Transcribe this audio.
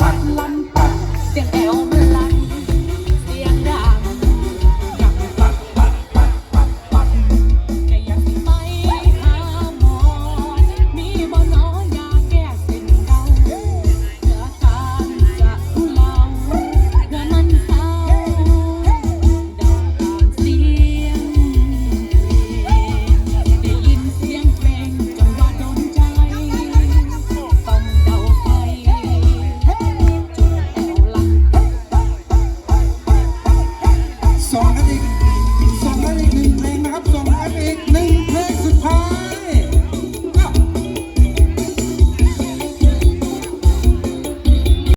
ปักหลั So